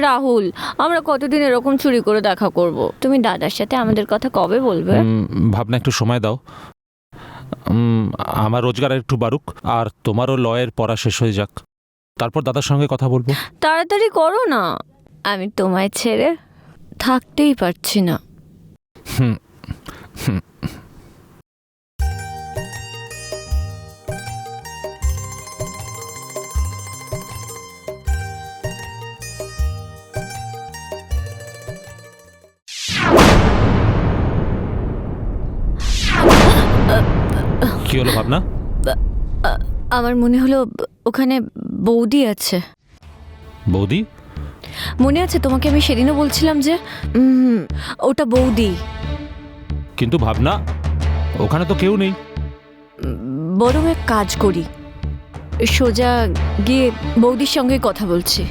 রাহুল আমরা কতদিন এরকম চুরি করে দেখা করব? তুমি দাদার সাথে আমাদের কথা কবে বলবে? ভাবনা একটু সময় দাও। আমার রোজগার একটু বাড়ুক আর তোমারও লয়ের পড়া শেষ হয়ে যাক। তারপর দাদার সঙ্গে কথা বলব। তাড়াতাড়ি করো না। আমি তোমায় ছেড়ে থাকতেই পারছি না। হুম হুম কি হলো ভাবনা? আমার মনে হলো ওখানে বৌদি আছে। বৌদি? মনে আছে তোমাকে আমি সেদিনও বলছিলাম যে ওটা বৌদি। কিন্তু ভাবনা ওখানে তো কেউ নেই। বরং এক কাজ করি। সোজা গিয়ে বৌদির সঙ্গে কথা বলছি।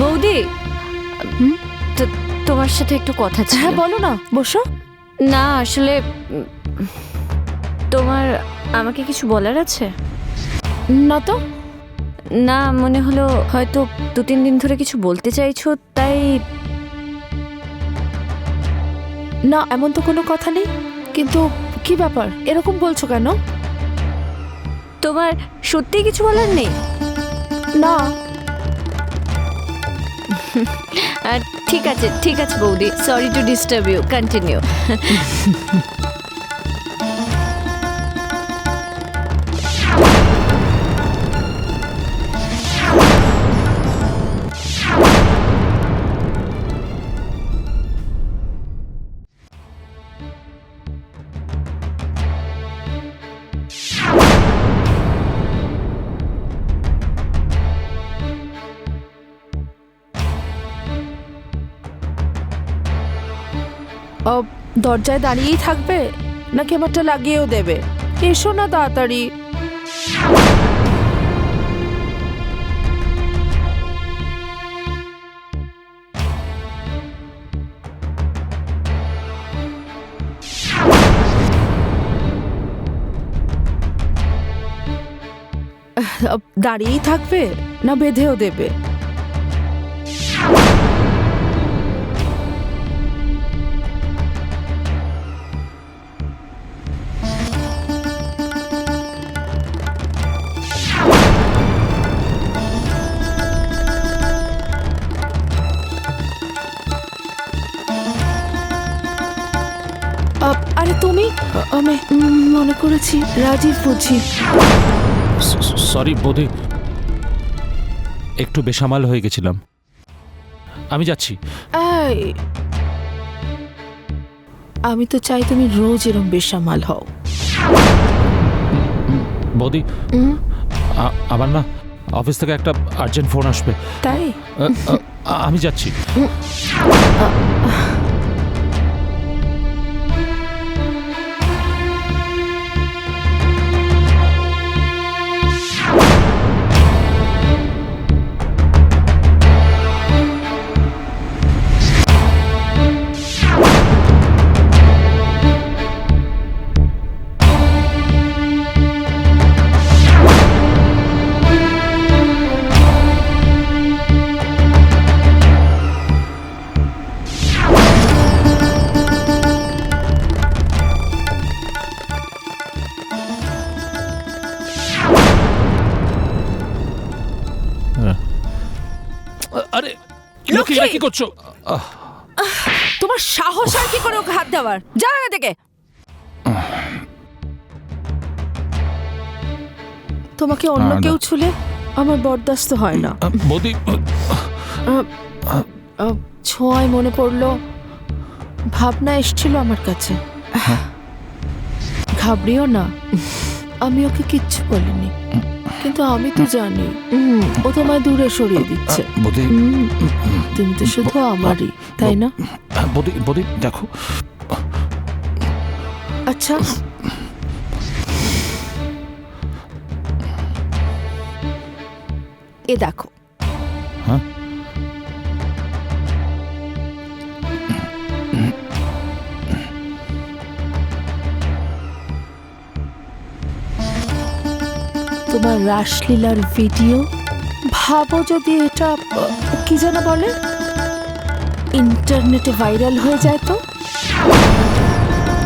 বৌদি? তোমার সাথে একটু কথা ছিল। হ্যাঁ বলো না বসো। না আসলে তোমার আমাকে কিছু বলার আছে? না তো। না মনে হলো হয়তো দু তিন দিন ধরে কিছু বলতে চাইছো তাই না এমন তো কোনো কথা নেই। কিন্তু কি ব্যাপার? এরকম বলছো কেন? তোমার সত্যি কিছু বলার নেই? না। ঠিক আছে ঠিক আছে বৌদি। Sorry to disturb you continue দরজায় দাঁড়িয়েই থাকবে? নাকি আমারটা লাগিয়েও দেবে? এসো না তাড়াতাড়ি। দাঁড়িয়েই থাকবে না বেঁধেও দেবে? আরে তুমি? আমি মনে করেছি রাজীব বুঝি। সরি বৌদি একটু বেসামাল হয়ে গেছিলাম। আমি যাচ্ছি। আমি তো চাই তুমি রোজ এরম বেসামাল হও। বৌদি আমার না অফিস থেকে একটা আর্জেন্ট ফোন আসবে। তাই? আমি যাচ্ছি। লক্ষ্মী এটা কি করছ? তোমার সাহস আর কি করে ওকে হাত দেওয়ার? যাও এখান থেকে। তোমাকে অন্য না, না। কেউ ছুলে আমার বরদাস্ত হয় না। আ, বৌদি। আহ, ছোঁয়ায় মনে পড়ল ভাবনা এসছিল আমার কাছে। ঘাবড়িও না। আমি ওকে কিচ্ছু বলিনি। কিন্তু আমি তো জানি ও তোমায় দূরে সরিয়ে দিচ্ছে। বৌদি তুমি তো শুধু আমারই তাই না? বৌদি বৌদি দেখো। আচ্ছা। এ দেখো তোমার রাসলীলার ভিডিও? ভাবো যদি এটা কি যেন বলে? ইন্টারনেটে ভাইরাল হয়ে যায় তো?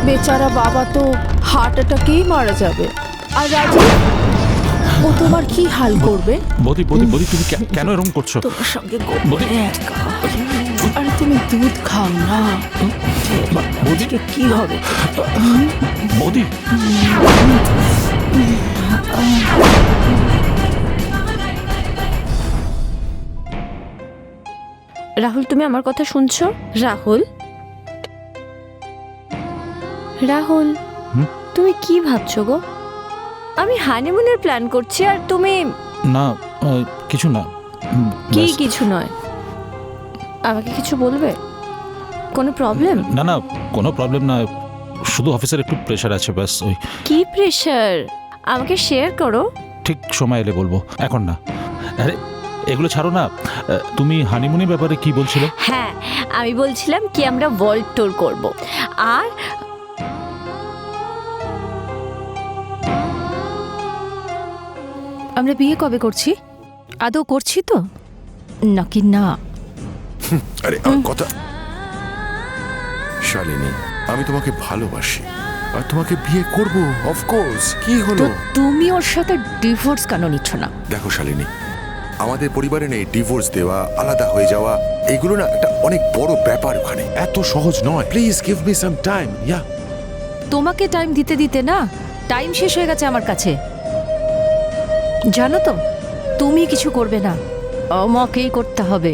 বেচারা বাবা তো হার্ট অ্যাটাকেই মারা যাবে। আর রাজীব ও তোমার কি হাল করবে? বৌদি বৌদি বদি তুমি কেন এরকম করছ? তোমার সঙ্গে আরে তুমি দুধ খাও না। বৌদি। কি হবে? বৌদি। রাহুল তুমি আমার কথা শুনছো? রাহুল? রাহুল তুমি কি ভাবছ গো? আমি হানিমুনের প্ল্যান করছি আর তুমি না কিছু না। কি কিছু নয়? আমাকে কিছু বলবে? কোনো প্রবলেম না না কোনো প্রবলেম না। শুধু অফিসের একটু প্রেশার আছে ব্যাস ওই কি প্রেশার আমাকে শেয়ার করো। ঠিক সময় এলে বলব এখন না। আরে এগুলো ছাড়ো না। তুমি হানিমুনের ব্যাপারে কি বলছিলে? হ্যাঁ আমি বলছিলাম কি আমরা ওয়ার্ল্ড ট্যুর করব। আর আমরা বিয়ে কবে করছি? আদৌ করছি তো? নাকি না? আরে আমার কথা। শালিনী আমি তোমাকে ভালোবাসি। আর তোমাকে বিয়ে করব? অফকোর্স কি তো হলো তুমি ওর সাথে ডিভোর্স কেন নিচ্ছ না? দেখো শালিনী আমাদের পরিবারে নেই ডিভোর্স দেওয়া আলাদা হয়ে যাওয়া এগুলো না একটা অনেক বড় ব্যাপার ওখানে। এত সহজ নয়। Please give me some time yeah তোমাকে টাইম দিতে দিতে না টাইম শেষ হয়ে গেছে আমার কাছে। জানো তো তুমি কিছু করবে না। আমাকেই করতে হবে।